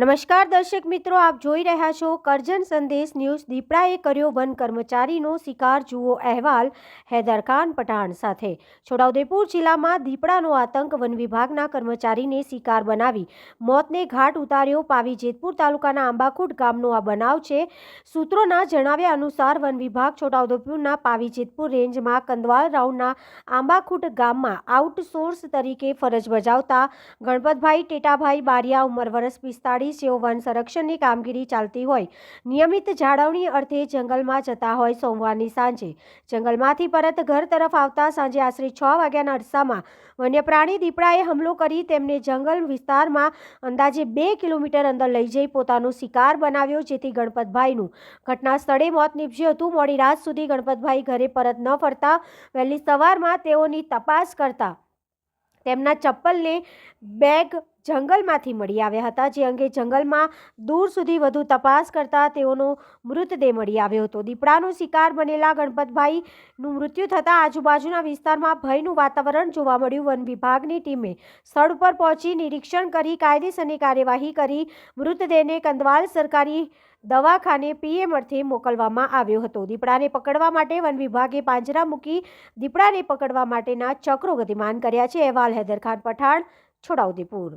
નમસ્કાર દર્શક મિત્રો, આપ જોઈ રહ્યા છો કરજણ સંદેશ ન્યૂઝ. દીપડાએ કર્યો વન કર્મચારીનો શિકાર, જુઓ અહેવાલ હૈદર ખાન પઠાણ સાથે. છોટાઉદેપુર જિલ્લામાં દીપડાનો આતંક વન વિભાગના કર્મચારીને શિકાર બનાવી. મોતને ઘાટ ઉતાર્યો પાવી જેતપુર તાલુકાના આંબાખુટ ગામનો આ બનાવ છે. સૂત્રોના જણાવ્યા અનુસાર, વન વિભાગ છોટાઉદેપુરના પાવી જેતપુર રેન્જમાં કંદવાલ રાઉન્ડના આંબાખુટ ગામમાં આઉટસોર્સ તરીકે ફરજ બજાવતા ગણપતભાઈ ટેટાભાઈ બારિયા ઉંમર વર્ષ પિસ્તાળીસ જેઓ વન સંરક્ષણની કામગીરી ચાલતી હોય. નિયમિત જાળવણી અર્થે જંગલમાં જતા હોય સોમવારની સાંજે. જંગલમાંથી પરત ઘર તરફ આવતા સાંજે આશરે છ વાગ્યાના અરસામાં વન્યપ્રાણી દીપડાએ હુમલો કરી તેમને જંગલ વિસ્તારમાં અંદાજે બે કિલોમીટર અંદર લઈ જઈ પોતાનો શિકાર બનાવ્યો, જેથી ગણપતભાઈનું ઘટના સ્થળે મોત નીપજ્યું હતું. મોડી રાત સુધી ગણપતભાઈ ઘરે પરત ન ફરતા, વહેલી સવારમાં તેઓની તપાસ કરતા તેમના ચપ્પલને બેગ જંગલમાંથી મળી આવ્યા હતા, જે અંગે જંગલમાં દૂર સુધી વધુ તપાસ કરતા તેઓનો મૃતદેહ મળી આવ્યો હતો. દીપડાનો શિકાર બનેલા ગણપતભાઈનું મૃત્યુ થતાં આજુબાજુના વિસ્તારમાં ભયનું વાતાવરણ જોવા મળ્યું. વન વિભાગની ટીમે સ્થળ પર પહોંચી નિરીક્ષણ કરી, કાયદેસરની કાર્યવાહી કરી, મૃતદેહને કંદવાલ સરકારી દવાખાને પીએમ અર્થે મોકલવામાં આવ્યો હતો. દીપડાને પકડવા માટે વન વિભાગે પાંજરા મૂકી દીપડાને પકડવા માટેના ચક્રો ગતિમાન કર્યા છે. અહેવાલ હૈદરખાન પઠાણ, છોટાઉદેપુર.